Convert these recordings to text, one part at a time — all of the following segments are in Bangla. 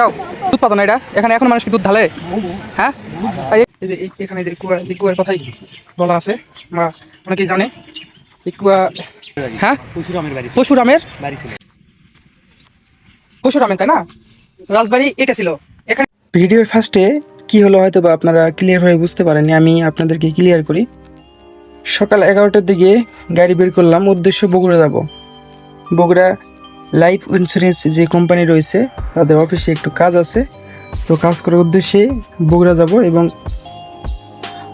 যাও দুধ পাতো না এটা? এখানে এখন মানুষ কি দুধ ঢালে? হ্যাঁ? এই যে এখানে যে কুয়া যে কুয়ার কথাই বলা আছে বা অনেকেই জানে এই কুয়া হ্যাঁ? পরশুরামের বাড়ি পশুরামের বাড়ি ছিল। পশুরামের তাই না? রাজবাড়ি এটা ছিল। এখানে ভিডিওর ফার্স্টে কি হলো হয়তো বা আপনারা ক্লিয়ারভাবে বুঝতে পারেননি আমি আপনাদেরকে ক্লিয়ার করি। সকাল এগারোটার দিকে গাড়ি বের করলাম উদ্দেশ্য বগুড়া যাব। বগুড়া লাইফ ইন্স্যুরেন্স যে কোম্পানি রয়েছে, তাদের অফিসে একটু কাজ আছে। তো কাজ করার উদ্দেশ্যে বগুড়া যাব এবং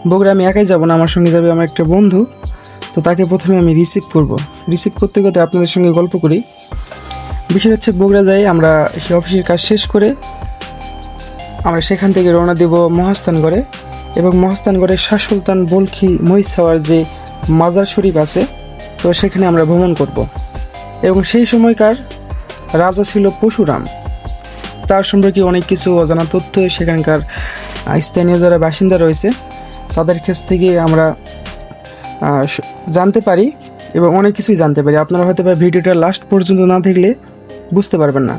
বগুড়া আমি একাই যাব না, আমার সঙ্গে যাবে আমার একটা বন্ধু। তো তাকে প্রথমে আমি রিসিভ করব। রিসিভ করতে করতে আপনাদের সঙ্গে গল্প করি। বিষয় হচ্ছে, বগুড়া যাই, আমরা সেই অফিসের কাজ শেষ করে আমরা সেখান থেকে রওনা দেব মহাস্থানগড়ে এবং মহাস্থানগড়ে শাহ সুলতান বলখি মহিষাওয়ার যে মাজার শরীফ আছে, তো সেখানে আমরা ভ্রমণ করব। এবং সেই সময়কার রাজা ছিল পশুরাম তার সম্পর্কে অনেক কিছু অজানা তথ্য সেখানকার স্থানীয় যারা বাসিন্দা রয়েছে, তাদের কাছ থেকে আমরা জানতে পারি এবং অনেক কিছুই জানতে পারি। আপনারা হয়তো বা ভিডিওটা লাস্ট পর্যন্ত না দেখলে বুঝতে পারবেন না।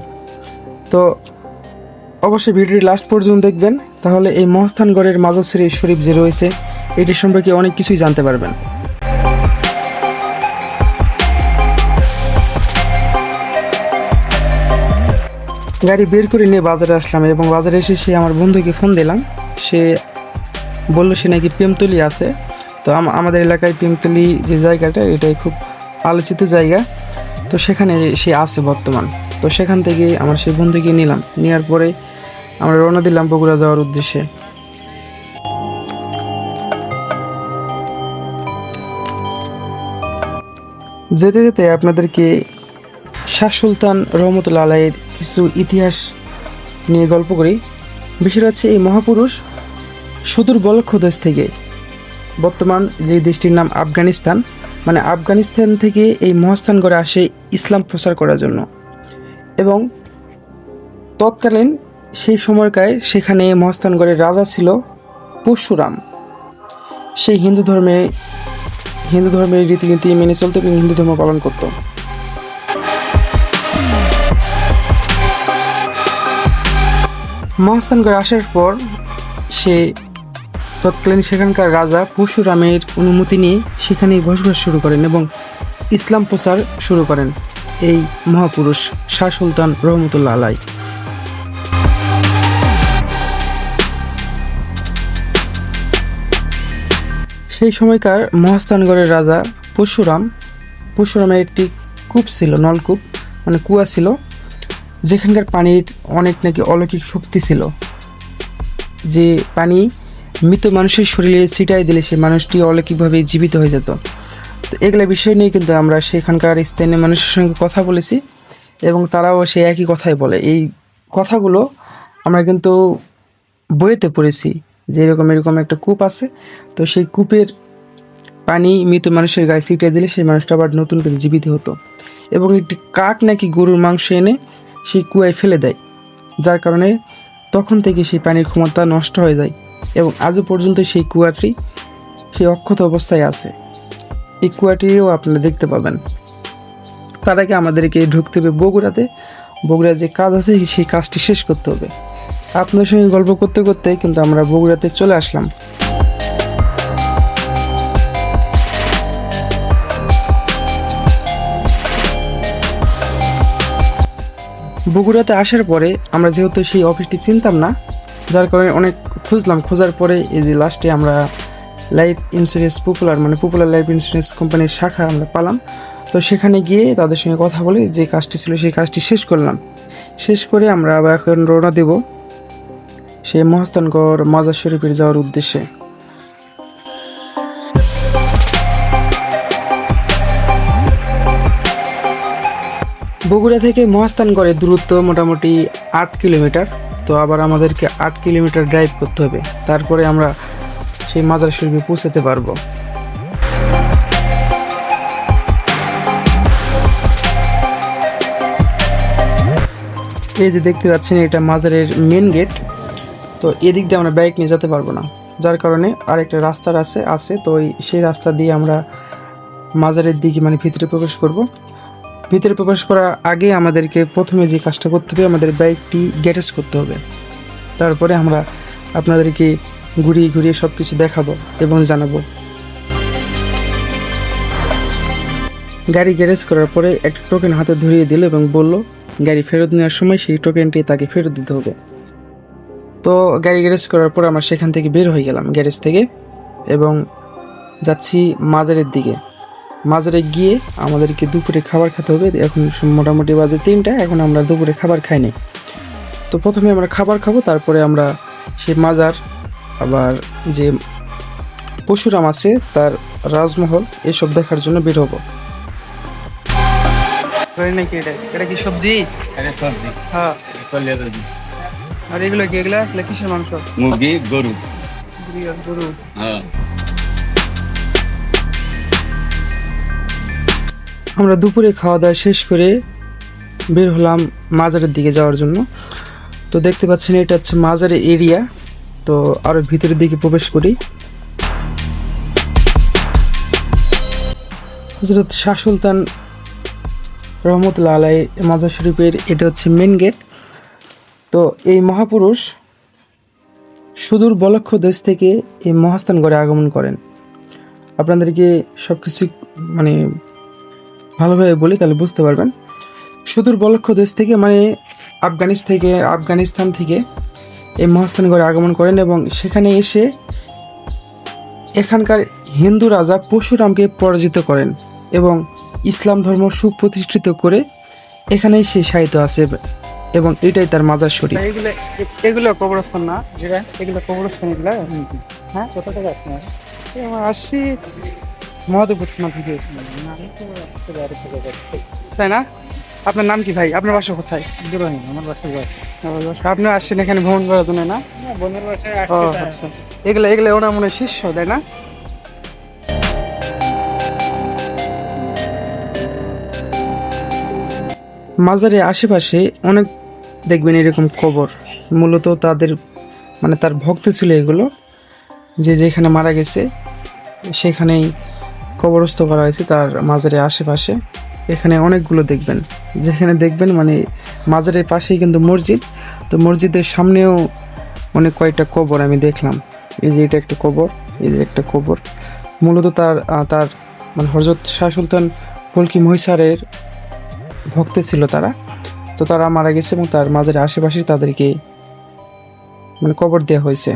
তো অবশ্যই ভিডিওটি লাস্ট পর্যন্ত দেখবেন। তাহলে এই মহাস্থানগড়ের মাজার শরীফ শরীফ যে রয়েছে এটি সম্পর্কে অনেক কিছুই জানতে পারবেন। গাড়ি বের করে নিয়ে বাজারে আসলাম এবং বাজারে এসে সে আমার বন্ধুকে ফোন দিলাম। সে বলল সে নাকি প্রেমতলি আছে। তো আমাদের এলাকায় প্রেমতলি যে জায়গাটা, এটাই খুব আলোচিত জায়গা। তো সেখানে সে আছে বর্তমান। তো সেখান থেকে আমার সেই বন্ধুকে নিলাম। নেওয়ার পরে আমরা রওনা দিলাম বগুড়া যাওয়ার উদ্দেশ্যে। যেতে যেতে আপনাদেরকে শাহ সুলতান রহমতুল্লা আলাইয়ের কিছু ইতিহাস নিয়ে গল্প করি। বিষয় হচ্ছে এই মহাপুরুষ সুদূর বলক্ষ দেশ থেকে। বর্তমান যে দেশটির নাম আফগানিস্তান মানে আফগানিস্তান থেকে এই মহাস্থান মহাস্থানগড়ে আসে ইসলাম প্রচার করার জন্য। এবং তৎকালীন সেই সময়কায় সেখানে মহাস্থানগড়ের রাজা ছিল পরশুরাম। সেই হিন্দু ধর্মে, হিন্দু ধর্মের রীতিনীতি মেনে চলতো এবং হিন্দু ধর্ম পালন করত। মহাস্থানগড় আসার পর সে তৎকালীন সেখানকার রাজা পরশুরামের অনুমতি নিয়ে সেখানেই বসবাস শুরু করেন এবং ইসলাম প্রচার শুরু করেন এই মহাপুরুষ শাহ সুলতান রহমতুল্লাহ আলাই। সেই সময়কার মহাস্থানগড়ের রাজা পরশুরাম, পরশুরামের একটি কূপ ছিল, নলকূপ মানে কুয়া ছিল। যেখানকার পানির অনেক নাকি অলৌকিক শক্তি ছিল। যে পানি মৃত মানুষের শরীরে ছিটাই দিলে সেই মানুষটি অলৌকিকভাবে জীবিত হয়ে যেত। তো এগুলো বিষয় নিয়ে কিন্তু আমরা সেখানকার স্থানীয় মানুষের সঙ্গে কথা বলেছি এবং তারাও সেই একই কথাই বলে। এই কথাগুলো আমরা কিন্তু বইয়েতে পড়েছি যে এরকম এরকম একটা কূপ আছে। তো সেই কূপের পানি মৃত মানুষের গায়ে ছিটিয়ে দিলে সেই মানুষটা আবার নতুন করে জীবিত হতো। এবং একটি কাক নাকি গরুর মাংস এনে সেই কুয়ায় ফেলে দেয়, যার কারণে তখন থেকে সেই পানির ক্ষমতা নষ্ট হয়ে যায় এবং আজও পর্যন্ত সেই কুয়াটি সেই অক্ষত অবস্থায় আছে। এই কুয়াটিও আপনারা দেখতে পাবেন। তার আগে আমাদেরকে ঢুকতে হবে বগুড়াতে। বগুড়ার যে কাজ আছে, সেই কাজটি শেষ করতে হবে। আপনার সঙ্গে গল্প করতে করতে কিন্তু আমরা বগুড়াতে চলে আসলাম। বগুড়াতে আসার পরে আমরা যেহেতু সেই অফিসটি চিনতাম না, যার কারণে অনেক খুঁজলাম। খোঁজার পরে এই যে লাস্টে আমরা লাইফ ইন্স্যুরেন্স পপুলার মানে পপুলার লাইফ ইন্স্যুরেন্স কোম্পানির শাখা আমরা পালাম। তো সেখানে গিয়ে তাদের সঙ্গে কথা বলে যে কাজটি ছিল, সেই কাজটি শেষ করলাম। শেষ করে আমরা আবার এখন রওনা দেব সেই মহাস্থানগড় মাজার শরীফের যাওয়ার উদ্দেশ্যে। বগুড়া থেকে মহাস্থান মহাস্থানগড়ের দূরত্ব মোটামুটি আট কিলোমিটার। তো আবার আমাদেরকে আট কিলোমিটার ড্রাইভ করতে হবে। তারপরে আমরা সেই মাজার শরীফে পৌঁছাতে পারব। এই যে দেখতে পাচ্ছেন, এটা মাজারের মেন গেট তো এদিক দিয়ে আমরা বাইক নিয়ে যেতে পারব না। যার কারণে আরেকটা রাস্তার আছে আছে। তো সেই রাস্তা দিয়ে আমরা মাজারের দিকে মানে ভিতরে প্রবেশ করব। ভিতরে প্রবেশ করার আগে আমাদেরকে প্রথমে যে কাজটা করতে হবে, আমাদের বাইকটি গ্যারেজ করতে হবে। তারপরে আমরা আপনাদেরকে ঘুরিয়ে ঘুরিয়ে সব কিছু দেখাবো এবং জানাব। গাড়ি গ্যারেজ করার পরে একটা টোকেন হাতে ধরিয়ে দিল এবং বলল, গাড়ি ফেরত নেওয়ার সময় সেই টোকেনটি তাকে ফেরত দিতে হবে। তো গাড়ি গ্যারেজ করার পর আমরা সেখান থেকে বের হয়ে গেলাম গ্যারেজ থেকে এবং যাচ্ছি মাজারের দিকে। মাজারে গিয়ে আমাদেরকে দুপুরে খাবার খেতে হবে। এখন মোটামুটি বাজে তিনটা এখন আমরা দুপুরে খাবার খাইনি তো প্রথমে আমরা খাবার খাব তারপরে আমরা সেই মাজার আবার যে পশুরাম আছে তার রাজমহল এসব দেখার জন্য বের হব। নাকি এটা? এটা কি সবজি? এটা সবজি। হ্যাঁ। আর এগুলো কি এগুলা? এগুলা কিসের মাংস? মুরগি গরু গরু। হ্যাঁ। আমরা দুপুরে খাওয়া দাওয়া শেষ করে বের হলাম মাজারের দিকে যাওয়ার জন্য। তো দেখতে পাচ্ছেন, এটা হচ্ছে মাজারের এরিয়া। তো আরও ভিতরের দিকে প্রবেশ করি। হজরত শাহ সুলতান রহমতুল্লা আলাই মাজার শরীফের এটা হচ্ছে মেন গেট তো এই মহাপুরুষ সুদূর বলক্ষ দেশ থেকে এই মহাস্থানগড়ে আগমন করেন। আপনাদেরকে সব কিছু মানে ভালোভাবে বলি, তাহলে বুঝতে পারবেন। সুদূর বলক্ষ দেশ থেকে মানে আফগানিস্তান থেকে আফগানিস্তান থেকে এই মহাস্থানগড়ে আগমন করেন এবং সেখানে এসে এখানকার হিন্দু রাজা পরশুরামকে পরাজিত করেন এবং ইসলাম ধর্ম সুপ্রতিষ্ঠিত করে এখানেই সে সাহিত্য আছে এবং এটাই তার মাজার শরীফ। এগুলো কবরস্থান না এগুলো কবরস্থান, এগুলো হ্যাঁ কোথা থেকে আসছে আসছি থেকে তাই না? আপনার নাম কি ভাই? আপনার বাসা কোথায়? ইব্রাহিম আমার বাসা। আপনি আসছেন এখানে ভ্রমণ করার জন্য না? বোনের বাসায় আচ্ছা। এগুলো এগুলো ওনার মনে শিষ্য তাই না? মাজারের আশেপাশে অনেক দেখবেন এরকম কবর। মূলত তাদের মানে তার ভক্ত ছিল এগুলো। যে যেখানে মারা গেছে সেখানেই কবরস্থ করা হয়েছে তার মাজারের আশেপাশে। এখানে অনেকগুলো দেখবেন। যেখানে দেখবেন মানে মাজারের পাশেই কিন্তু মসজিদ। তো মসজিদের সামনেও অনেক কয়েকটা কবর আমি দেখলাম। এই যে এটা একটা কবর, এই যে একটা কবর। মূলত তার তার মানে হজরত শাহ সুলতান কলকি মহিষারের ভক্ত ছিল তারা। তো তারা মারা গেছে এবং তার মাঝের আশেপাশে তাদেরকে মানে কবর দেওয়া হয়েছে।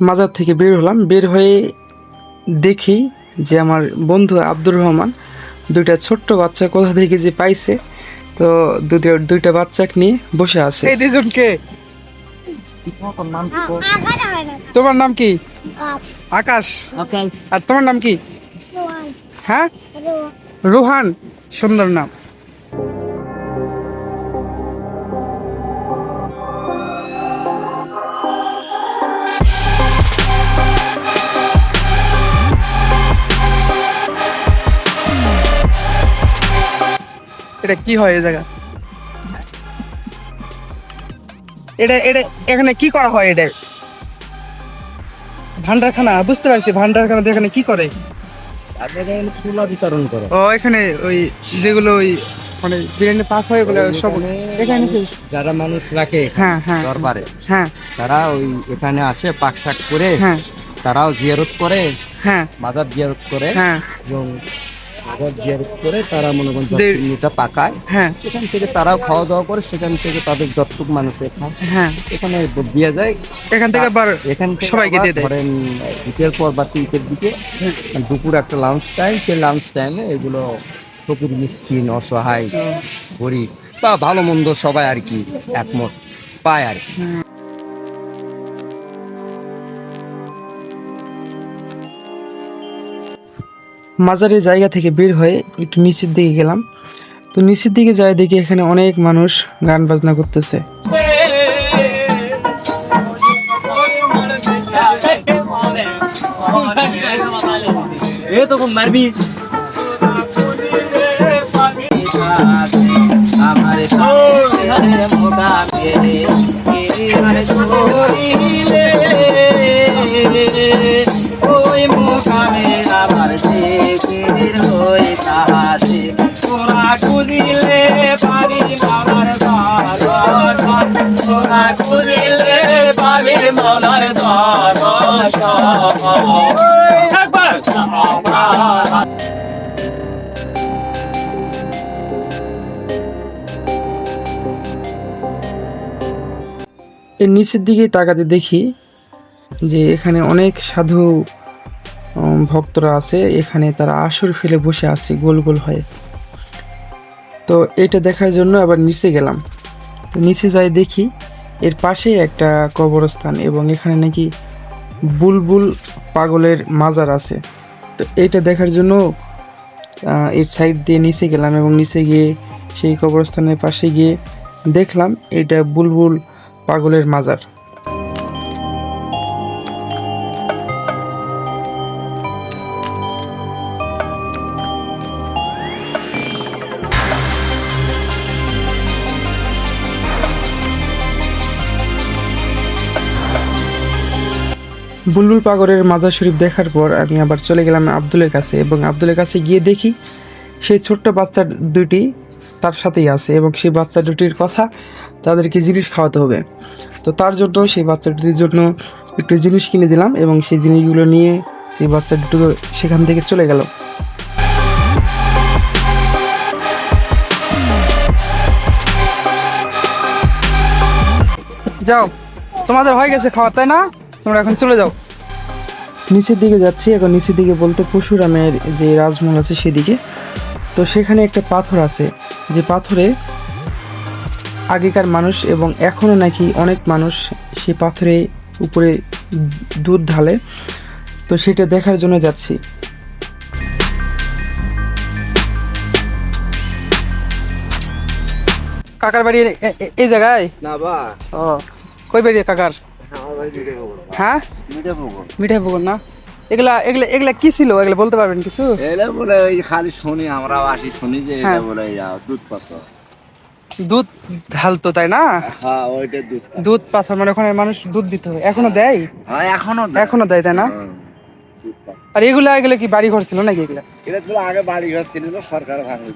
মাজার থেকে বের হলাম। বের হয়ে দেখি যে আমার বন্ধু আব্দুর রহমান দুইটা ছোট্ট বাচ্চা কোথা থেকে যে পাইছে তো দুটো দুইটা বাচ্চাকে নিয়ে বসে আছে। এই দুজনকে তোমার নাম কি? আকাশ। আর তোমার নাম কি? হ্যাঁ? রোহান। সুন্দর নাম। এটা কি হয় এই জায়গা? এটা এটা এখানে কি করা হয় এটা? ভান্ডারখানা বুঝতে পারছি ভান্ডারখানা এখানে কি করে? চুলা বিতরণ করো। ও এখানে ওই যেগুলো ওই মানে বিরিয়ানি পাক হয় ওগুলো সব এখানে যারা মানুষ রাখে হ্যাঁ হ্যাঁ। দরবারে হ্যাঁ। তারা ওই এখানে আসে পাক শাক করে হ্যাঁ। তারাও জিয়ারত করে হ্যাঁ। মাদার জিয়ারত করে হ্যাঁ। এবং মাদার জিয়ারত করে তারা মনে করেন দক্ষিণীটা পাকায় হ্যাঁ। সেখান থেকে তারাও খাওয়া দাওয়া করে সেখান থেকে তাদের যতটুক মানুষ খায় হ্যাঁ। এখানে দিয়ে যায়। এখান থেকে আবার এখান থেকে সবাইকে দিয়ে দেয়। ধরেন বিকেল পর বা তিনটের দিকে দুপুর একটা লাঞ্চ টাইম সেই লাঞ্চ টাইমে এগুলো ফকির মিসকিন অসহায় গরিব বা ভালো মন্দ সবাই আর কি একমত পায় আর কি। মাজারের জায়গা থেকে বের হয়ে একটু নিচের দিকে গেলাম। তো নিচের দিকে যাই দেখি এখানে অনেক মানুষ গান বাজনা করতেছে। আমার এর নিচের দিকে তাকাতে দেখি যে এখানে অনেক সাধু ভক্তরা আছে। এখানে তারা আসর ফেলে বসে আছে, গোল গোল হয়ে। তো এটা দেখার জন্য আবার নিচে গেলাম। তো নিচে যাই দেখি, এর পাশে একটা কবরস্থান এবং এখানে নাকি বুলবুল পাগলের মাজার আছে। তো এটা দেখার জন্য এর সাইড দিয়ে নিচে গেলাম এবং নিচে গিয়ে সেই কবরস্থানের পাশে গিয়ে দেখলাম এটা বুলবুল পাগলের মাজার। বুলবুল পাগরের মাজার শরীফ দেখার পর আমি আবার চলে গেলাম আব্দুলের কাছে এবং আব্দুলের কাছে গিয়ে দেখি সেই ছোট্ট বাচ্চা দুটি তার সাথেই আছে এবং সেই বাচ্চা দুটির কথা তাদেরকে জিনিস খাওয়াতে হবে। তো তার জন্য সেই বাচ্চা দুটির জন্য একটু জিনিস কিনে দিলাম এবং সেই জিনিসগুলো নিয়ে সেই বাচ্চা দুটো সেখান থেকে চলে গেল। যাও, তোমাদের হয়ে গেছে খাওয়ার তাই না? তোমরা এখন চলে যাও। নিচের দিকে যাচ্ছি এখন নিচের দিকে বলতে পরশুরামের যে রাজমহল আছে সেদিকে। তো সেখানে একটা পাথর আছে যে পাথরে আগেকার মানুষ এবং এখনও নাকি অনেক মানুষ সে পাথরে উপরে দুধ ঢালে। তো সেটা দেখার জন্য যাচ্ছি। কাকার বাড়ি এই জায়গায়? না বা। ও কই বাড়ি কাকার? হ্যাঁ? মিঠাই পুকুর না? এগুলা এগুলা এগুলা কি ছিল? এগুলা বলতে পারবেন কিছু? এলে বলে ওই খালি শুনি আমরাও আসি শুনি যে হ্যাঁ। এটা বলে যাও দুধ পাত্র দুধ ঢালতো তাই না? হ্যাঁ ওইটা দুধ। দুধ পাথর মানে ওখানে মানুষ দুধ দিতে হবে। এখনও দেয়? হ্যাঁ এখনও এখনও দেয় তাই না? হ্যাঁ। আর এগুলা এগুলো কি বাড়ি ঘর ছিল নাকি এগুলা? এটা তো আগে বাড়ি ঘর ছিল সরকার ভাঙে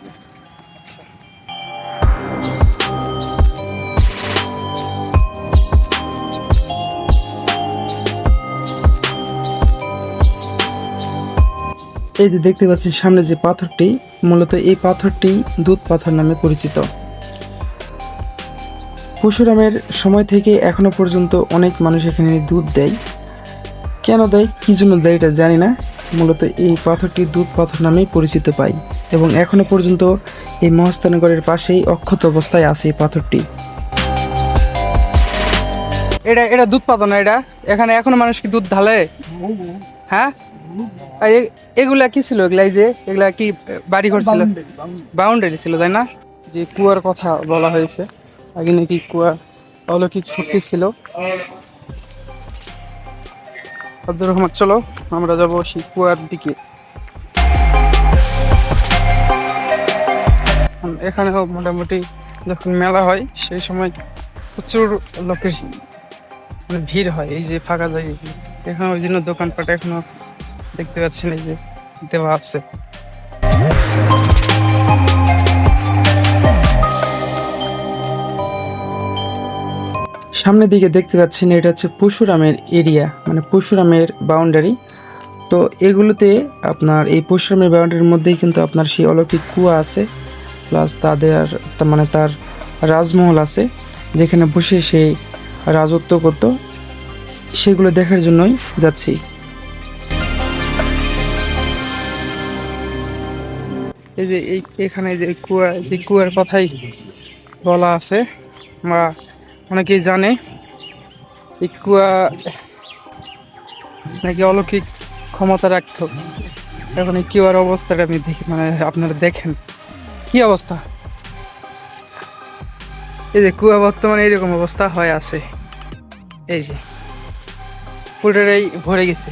এই যে দেখতে পাচ্ছেন সামনে যে পাথরটি মূলত এই পাথরটি দুধ পাথর নামে পরিচিত। পরশুরামের সময় থেকে এখনও পর্যন্ত অনেক মানুষ এখানে দুধ দেয়। কেন দেয় কি জন্য দেয় এটা জানি না। মূলত এই পাথরটি দুধ পাথর নামেই পরিচিত পাই এবং এখনও পর্যন্ত এই মহাস্থানগরের পাশেই অক্ষত অবস্থায় আছে এই পাথরটি। এটা এটা দুধ পাতো না এটা? এখানে এখনও মানুষ কি দুধ ঢালে? হ্যাঁ? আর এগুলা কি ছিল? এগুলা যে এগুলা কি বাড়ি ঘর ছিল? বাউন্ডারি ছিল তাই না? যে কুয়ার কথা বলা হয়েছে। আগে নাকি কুয়া অলৌকিক শক্তি ছিল। আব্দুর রহমান চলো আমরা যাব সেই কুয়ার দিকে। এখানেও মোটামুটি যখন মেলা হয় সেই সময় প্রচুর লোকের মানে ভিড় হয় এই যে ফাঁকা জায়গা এখানে ওই জন্য দোকানপাট এখনও দেখতে পাচ্ছেন এই যে দেওয়া আছে সামনের দিকে দেখতে পাচ্ছেন এটা হচ্ছে পরশুরামের এরিয়া মানে পরশুরামের বাউন্ডারি তো এগুলোতে আপনার এই পরশুরামের বাউন্ডারির মধ্যেই কিন্তু আপনার সেই অলৌকিক কুয়া আছে প্লাস তাদের মানে তার রাজমহল আছে, যেখানে বসে সে রাজত্ব করত। সেগুলো দেখার জন্যই যাচ্ছি। এই যে এই, এখানে যে কুয়া, যে কুয়ার কথাই বলা আছে, বা অনেকেই জানে, এই কুয়া নাকি অলৌকিক ক্ষমতা রাখতো। এখন এই কুয়ার অবস্থাটা আমি দেখি মানে আপনারা দেখেন। কি অবস্থা? এই যে কুয়া বর্তমানে এরকম অবস্থা হয়ে আছে। এই যে পুরোটাই ভরে গেছে।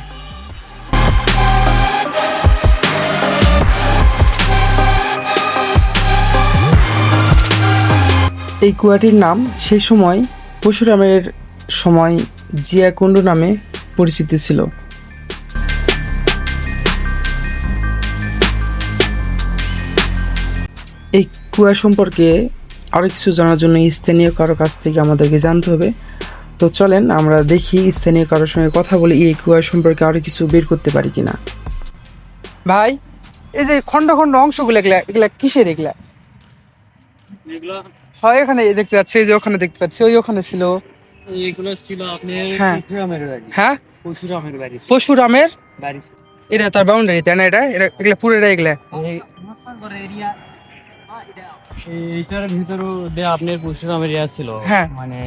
এই কুয়াটির নাম সেই সময় পরশুরামের সময় জিয়াকুণ্ড নামে পরিচিত ছিল। এই কুয়া সম্পর্কে আরও কিছু জানার জন্য স্থানীয় কারও কাছ থেকে আমাদেরকে জানতে হবে। তো চলেন আমরা দেখি স্থানীয় কারোর সঙ্গে কথা বলে এই কুয়া সম্পর্কে আরও কিছু বের করতে পারি কিনা। ভাই, এই যে খন্ড খন্ড অংশগুলো এগুলা এগুলা কিসের এগুলা? এগুলা হয় এখানে দেখতে পাচ্ছি যে ওখানে দেখতে পাচ্ছি ওই ওখানে ছিল। এগুলো ছিল আপনার হ্যাঁ। পরশুরামের বাড়ি। হ্যাঁ? বাড়ি পশুরামের বাড়ি এটা তার বাউন্ডারি তাই না এটা? এটা এগুলা পুরোটা এগুলা। এইটার ভিতরও আপনার পরশুরামের ইয়া ছিল হ্যাঁ। মানে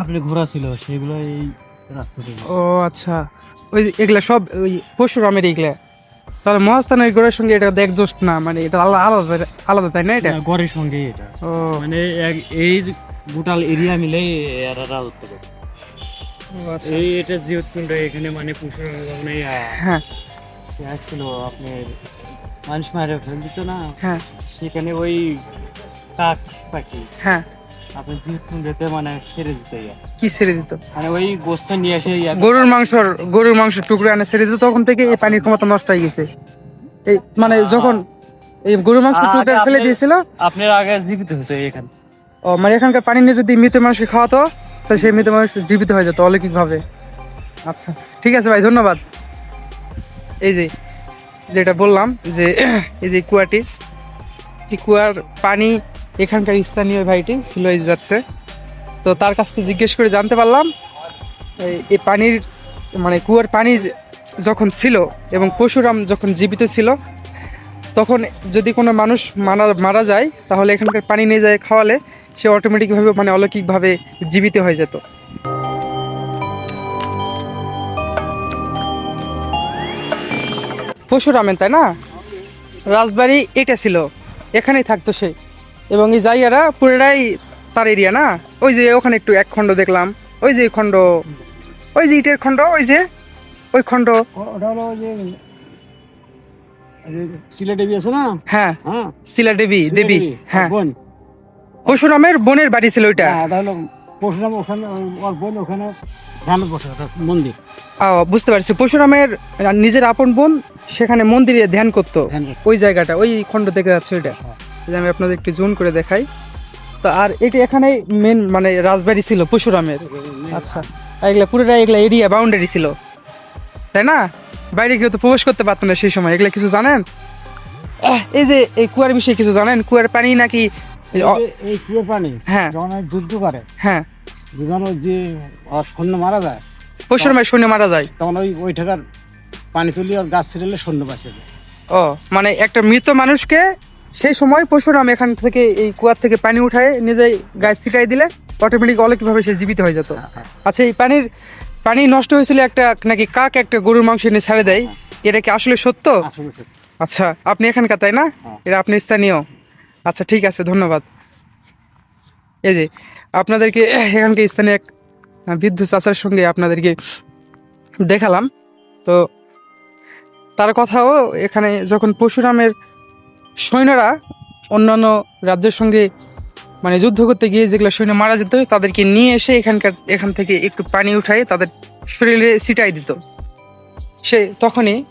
আপনি ঘোরা ছিল সেগুলো এই রাস্তা ও আচ্ছা। ওই এগুলা সব ওই পশুরামের এগুলা। তাহলে মহাস্থানের গোড়ার সঙ্গে এটা দেখ জোস্ট না মানে এটা আলাদা আলাদা তাই না এটা? গড়ের সঙ্গে এটা। ও। মানে এই গোটাল এরিয়া মিলে এরা রাজত্ব করে। আচ্ছা। এই এটা জিয়তকুণ্ড এখানে মানে পরশুরামের মানে হ্যাঁ। আসছিল আপনার মানুষ মারে ফেল দিত না? হ্যাঁ। সেখানে ওই কাক পাখি। হ্যাঁ। মানে ছেড়ে দিত কি ছেড়ে দিত? মানে ওই গোস্ত নিয়ে এসে গরুর মাংসর গরুর মাংসের টুকরো আনে ছেড়ে দিত তখন থেকে এই পানির ক্ষমতা নষ্ট হয়ে গেছে। এই মানে যখন এই গরুর মাংস টুকরা ফেলে দিয়েছিল আপনার আগে জীবিত হতো এখানে। ও মানে এখানকার পানি নিয়ে যদি মৃত মানুষকে খাওয়াতো তাহলে সেই মৃত মানুষ জীবিত হয়ে যেত অলৌকিক ভাবে আচ্ছা ঠিক আছে ভাই ধন্যবাদ। এই যে যেটা বললাম যে এই যে কুয়াটি এই কুয়ার পানি এখানকার স্থানীয় ভাইটি এই যাচ্ছে। তো তার কাছ থেকে জিজ্ঞেস করে জানতে পারলাম, এই- পানির মানে কুয়ার পানি যখন ছিল এবং পশুরাম যখন জীবিত ছিল, তখন যদি কোনো মানুষ মারা মারা যায়, তাহলে এখানকার পানি নিয়ে যায় খাওয়ালে সে অটোমেটিকভাবে মানে অলৌকিকভাবে জীবিত হয়ে যেত। পশুরামেন তাই না? রাজবাড়ি এটা ছিল, এখানেই থাকতো সে। এবং এই জায়গাটা পুরোটাই তার এরিয়া না? ওই যে ওখানে একটু এক খণ্ড দেখলাম। ওই যে খণ্ড ওই যে ইটের খণ্ড ওই যে ওই খণ্ড। ওটা হলো যে সিলেট দেবী আছে না? হ্যাঁ হ্যাঁ। শিলা দেবী দেবী হ্যাঁ। বোন। বোনের বাড়ি ছিল ওইটা? হ্যাঁ, ওটা হলো পরশুরাম ওখানে ওর বোন ওখানে ধ্যান বসে মন্দির। ও, বুঝতে পারছি। পশুরামের নিজের আপন বোন সেখানে মন্দিরে ধ্যান করতো। ওই জায়গাটা ওই খণ্ড দেখে যাচ্ছে ওইটা। এই যে আমি আপনাদের একটু জোন করে দেখাই। তো আর এটি এখানে মেন মানে রাজবাড়ি ছিল পশুরামের। আচ্ছা এগুলা পুরোটা এগুলা এরিয়া বাউন্ডারি ছিল। তাই না? বাইরে কেউ তো প্রবেশ করতে পারতো না সেই সময়। এগুলা কিছু জানেন? এই যে এই কুয়ার বিষয়ে কিছু জানেন? কুয়ার পানি নাকি এই এই পানি হ্যাঁ। যখন যুদ্ধ করে হ্যাঁ। যখন ওই যে সৈন্য মারা যায় পশুরামের সৈন্য মারা যায়। তখন ওই ওই টাকার পানি তুলি আর গাছ ছিঁড়লে সৈন্য বাঁচে ও মানে একটা মৃত মানুষকে সেই সময় পশুরাম এখান থেকে এই কুয়ার থেকে পানি উঠায় নিজে গাছ ছিটাই দিলে অটোমেটিক অলৌকিকভাবে সে জীবিত হয়ে যেত। আচ্ছা এই পানির পানি নষ্ট হয়েছিল একটা নাকি কাক একটা গরুর মাংস এনে ছেড়ে দেয়? এটা কি আসলে সত্য। আচ্ছা আপনি এখানকার তাই না? হ্যাঁ। এটা আপনি স্থানীয়। আচ্ছা ঠিক আছে ধন্যবাদ। এই যে আপনাদেরকে এখানকার স্থানীয় এক বৃদ্ধ চাচার সঙ্গে আপনাদেরকে দেখালাম। তো তার কথাও এখানে যখন পরশুরামের সৈন্যরা অন্যান্য রাজ্যের সঙ্গে মানে যুদ্ধ করতে গিয়ে যেগুলো সৈন্য মারা যেত, তাদেরকে নিয়ে এসে এখানকার, এখান থেকে একটু পানি উঠাই তাদের শরীরে ছিটাই দিত। সে তখনই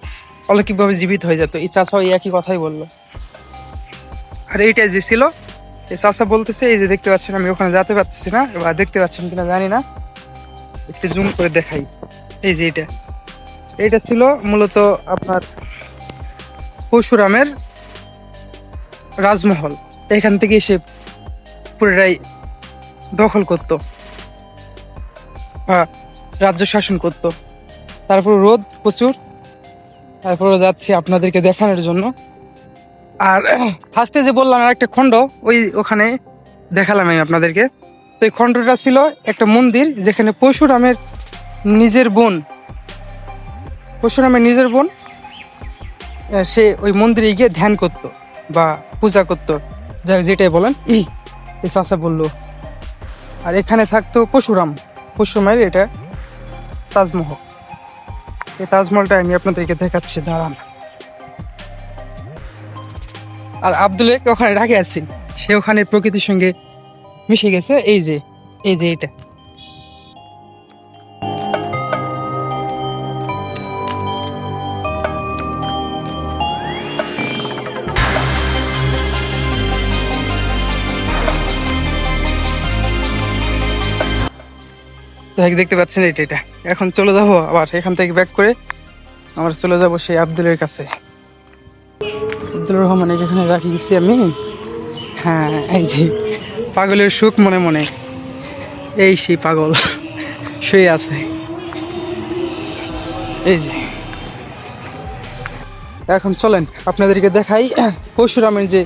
অলৌকিকভাবে জীবিত হয়ে যেত। এই চাষা ওই একই কথাই বলল। আর এইটা যে ছিল এই চাষা বলতেছে, এই যে দেখতে পাচ্ছেন, আমি ওখানে যেতে পারতেছি না বা দেখতে পাচ্ছেন কিনা জানি না। একটু জুম করে দেখাই। এই যে এটা। এইটা ছিল মূলত আপনার পরশুরামের রাজমহল। এখান থেকে সে পুরোটাই দখল করত বা রাজ্য শাসন করত। তারপর রোদ প্রচুর। তারপরে যাচ্ছি আপনাদেরকে দেখানোর জন্য। আর ফার্স্টে যে বললাম একটা খণ্ড, ওই ওখানে দেখালাম আমি আপনাদেরকে। তো এই খণ্ডটা ছিল একটা মন্দির যেখানে পরশুরামের নিজের বোন, পরশুরামের নিজের বোন সে ওই মন্দিরে গিয়ে ধ্যান করত। বা পূজা করত। যাই যেটাই বলেন, এই চাষা বলল। আর এখানে থাকতো পরশুরাম পরশুরামের এটা তাজমহল। এই তাজমহলটা আমি আপনাদেরকে দেখাচ্ছি, দাঁড়ান। আর আব্দুল ওখানে রাখে আছি সে ওখানে প্রকৃতির সঙ্গে মিশে গেছে, এই যে এই যে এটা। দেখতে পাচ্ছেন এটা এটা এখন চলে যাব আবার, এখান থেকে ব্যাক করে আমরা চলে যাব সেই আব্দুলের কাছে। আব্দুল রহমান এখানে রাখি গেছি আমি। হ্যাঁ এই যে পাগলের সুখ মনে মনে। এই সেই পাগল শুয়ে আছে। এই যে। এখন চলেন, আপনাদেরকে দেখাই পরশুরামের যে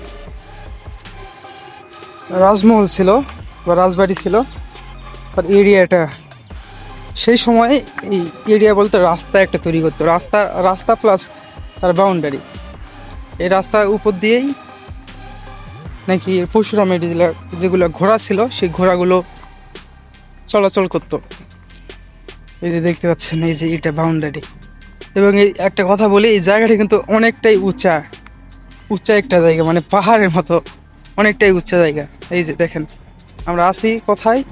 রাজমহল ছিল বা রাজবাড়ি ছিল এরিয়াটা সেই সময় এই এরিয়া বলতে রাস্তা একটা তৈরি করতো। রাস্তা রাস্তা প্লাস তার বাউন্ডারি এই রাস্তার উপর দিয়েই নাকি পরশুরামের যেগুলা- যেগুলো ঘোড়া ছিল, সেই ঘোড়াগুলো চলাচল করতো। এই যে দেখতে পাচ্ছেন, এই যে এটা বাউন্ডারি এবং এই একটা কথা বলি, এই জায়গাটি কিন্তু অনেকটাই উঁচা। উঁচা একটা জায়গা মানে পাহাড়ের মতো। অনেকটাই উঁচা জায়গা। এই যে দেখেন, আমরা আছি কোথায়?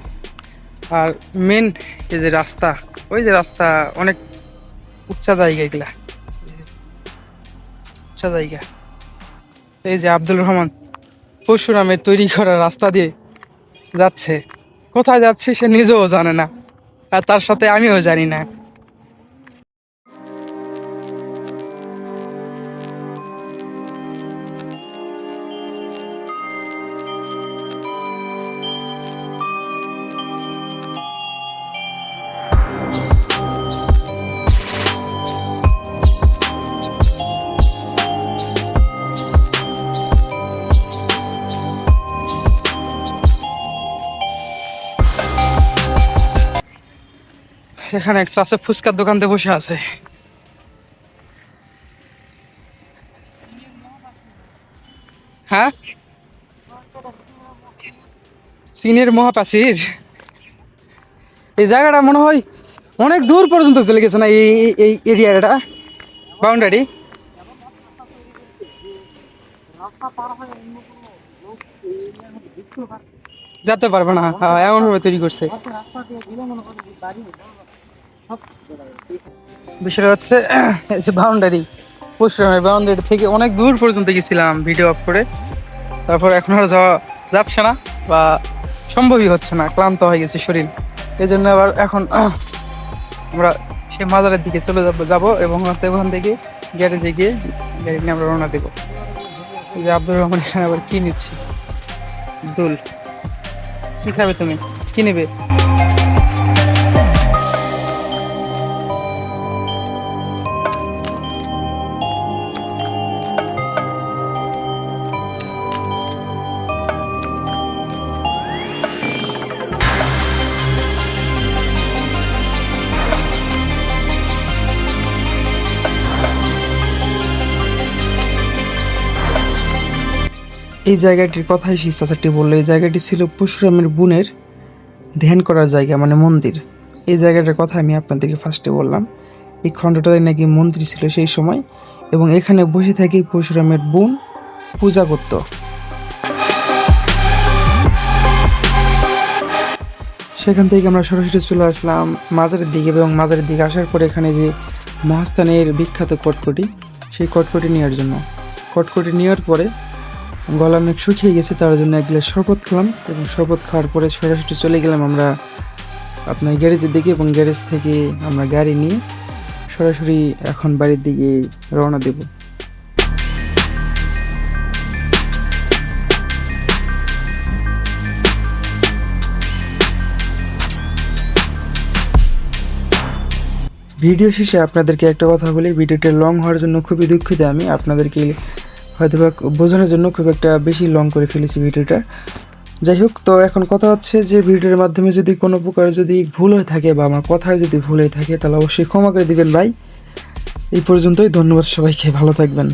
আর মেন এই যে রাস্তা, ওই যে রাস্তা, অনেক উচ্চা জায়গা এগুলা। উচ্চা জায়গা। এই যে আব্দুল রহমান পরশুরামের তৈরি করা রাস্তা দিয়ে যাচ্ছে। কোথায় যাচ্ছে সে নিজেও জানে না, আর তার সাথে আমিও জানি না। এখানে এক চাষে ফুচকার দোকানতে বসে আছে। হ্যাঁ? চীনের মহাপ্রাচীর। এই জায়গাটা মনে হয় অনেক দূর পর্যন্ত চলে গেছে না এই এই- এরিয়াটা? বাউন্ডারি যেতে পারবে না হ্যাঁ, এমন ভাবে তৈরি করছে। বিষয়টা হচ্ছে যে বাউন্ডারি পশ্চিমের বাউন্ডারি থেকে অনেক দূর পর্যন্ত গেছিলাম ভিডিও অফ করে। তারপর এখন আর যাওয়া যাচ্ছে না বা সম্ভবই হচ্ছে না, ক্লান্ত হয়ে গেছে শরীর। এই জন্য আবার এখন, আমরা সে মাজারের দিকে চলে যাব যাব এবং ওখান থেকে গ্যারেজে গিয়ে গাড়ি নিয়ে আমরা রওনা দেবো। যে আব্দুর রহমান এখানে আবার কি নিচ্ছি? দুল। কি খাবে তুমি? কি নেবে? এই জায়গাটির কথাই সেই চাচাটি বলল, এই জায়গাটি ছিল পরশুরামের বোনের ধ্যান করার জায়গা মানে মন্দির। এই জায়গাটার কথা আমি আপনাদেরকে ফার্স্টে বললাম। এই খণ্ডটাতে নাকি মন্দির ছিল সেই সময় এবং এখানে বসে থেকে পরশুরামের বোন পূজা করত। সেখান থেকে আমরা সরাসরি চলে আসলাম মাজারের দিকে এবং মাজারের দিকে আসার পর এখানে যে মহাস্থানের বিখ্যাত কটকটি, সেই কটকটি নেওয়ার জন্য। কটকটি নেওয়ার পরে গলা অনেক শুকিয়ে গেছে, তার জন্য এক গ্লাস শরবত খেলাম এবং শরবত খাওয়ার পরে সরাসরি চলে গেলাম আমরা আপনার গ্যারেজের দিকে এবং গ্যারেজ থেকে আমরা গাড়ি নিয়ে সরাসরি এখন বাড়ির দিকে রওনা দেব। ভিডিও শেষে আপনাদেরকে একটা কথা বলি, ভিডিওটা লং হওয়ার জন্য খুবই দুঃখিত আমি। আপনাদেরকে হয়তো বোঝানোর জন্য খুব একটা বেশি লং করে ফেলেছি ভিডিওটা। যাই হোক, তো এখন কথা হচ্ছে যে ভিডিওর মাধ্যমে যদি কোনো প্রকার যদি ভুল হয়ে থাকে বা আমার কথায় যদি ভুল হয়ে থাকে, তাহলে অবশ্যই ক্ষমা করে দিবেন ভাই। এই পর্যন্তই, ধন্যবাদ সবাইকে, ভালো থাকবেন।